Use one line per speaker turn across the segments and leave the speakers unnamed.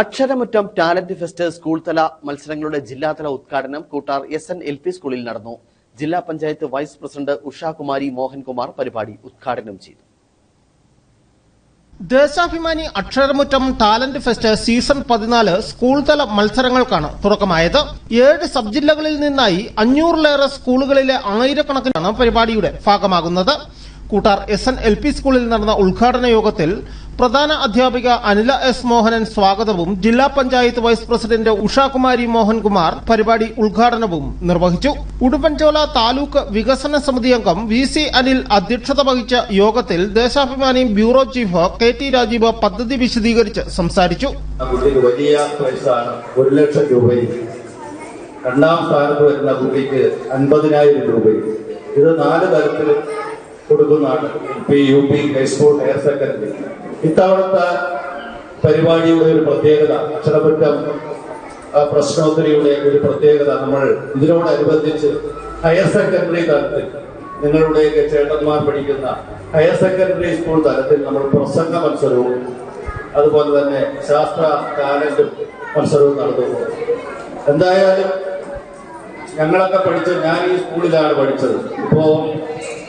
അക്ഷരമുറ്റം talent fest school തല മത്സരങ്ങളുടെ ജില്ലാതല ഉദ്ഘാടനം Koottar S N L P സ്കൂളിൽ നടന്നു. ജില്ലാ പഞ്ചായത്ത് വൈസ് പ്രസിഡന്റ് ഉഷാകുമാരി മോഹൻകുമാർ പരിപാടി ഉദ്ഘാടനം ചെയ്തു.
Deshabhimani Aksharamuttam talent fest season പതിനാല് സ്കൂൾ തല മത്സരങ്ങൾക്കാണ് തുടക്കമായത്. ഏഴ് സബ് ജില്ലകളിൽ നിന്നായി അഞ്ഞൂറിലേറെ സ്കൂളുകളിലെ ആയിരക്കണക്കിനാണ് പരിപാടിയുടെ ഭാഗമാകുന്നത്. Koottar S N L P സ്കൂളിൽ നടന്ന ഉദ്ഘാടന യോഗത്തിൽ പ്രധാന അധ്യാപിക അനില എസ് മോഹനൻ സ്വാഗതവും ജില്ലാ പഞ്ചായത്ത് വൈസ് പ്രസിഡന്റ് ഉഷാകുമാരി മോഹൻകുമാർ പരിപാടി ഉദ്ഘാടനവും നിർവഹിച്ചു. ഉടുമ്പൻചോല താലൂക്ക് വികസന സമിതി അംഗം വി സി അനിൽ അധ്യക്ഷത വഹിച്ച യോഗത്തിൽ Deshabhimani bureau chief K T Rajeev പദ്ധതി വിശദീകരിച്ച് സംസാരിച്ചു.
വലിയ ഒരു ലക്ഷം രൂപയും. രണ്ടാം സ്ഥാനത്ത് വരുന്ന കുട്ടിക്ക് അൻപതിനായിരം രൂപയും. ഇത് നാല് തരത്തിൽ കൊടുക്കുന്നതാണ്. L P U P high school higher secondary. ഇത്തവണത്തെ പരിപാടിയുടെ ഒരു പ്രത്യേകത ആ, പ്രശ്നോത്തരിയുടെ ഒരു പ്രത്യേകത നമ്മൾ ഇതിനോടനുബന്ധിച്ച് ഹയർ സെക്കൻഡറി തലത്തിൽ നിങ്ങളുടെയൊക്കെ ചേട്ടന്മാർ പഠിക്കുന്ന ഹയർ സെക്കൻഡറി സ്കൂൾ തലത്തിൽ നമ്മൾ പ്രസംഗ മത്സരവും അതുപോലെ തന്നെ ശാസ്ത്ര ടാലന്റും മത്സരവും നടന്നു എന്തായാലും ഞങ്ങളൊക്കെ പഠിച്ച ഞാൻ ഈ സ്കൂളിലാണ് പഠിച്ചത്. ഇപ്പോ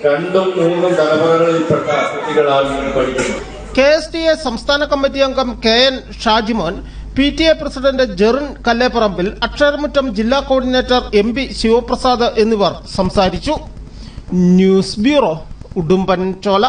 രണ്ടും മൂന്നും തലമുറകളിൽപ്പെട്ട കുട്ടികളാണ് പഠിക്കുന്നത്.
കെ എസ് ടി എ സംസ്ഥാന കമ്മിറ്റി അംഗം K N Shajimon P T A president Jerin Kalleparambil Aksharamuttam ജില്ലാ കോർഡിനേറ്റർ എം പി ശിവപ്രസാദ് എന്നിവർ സംസാരിച്ചു. ന്യൂസ് ബ്യൂറോ ഉടുമ്പൻ ചോല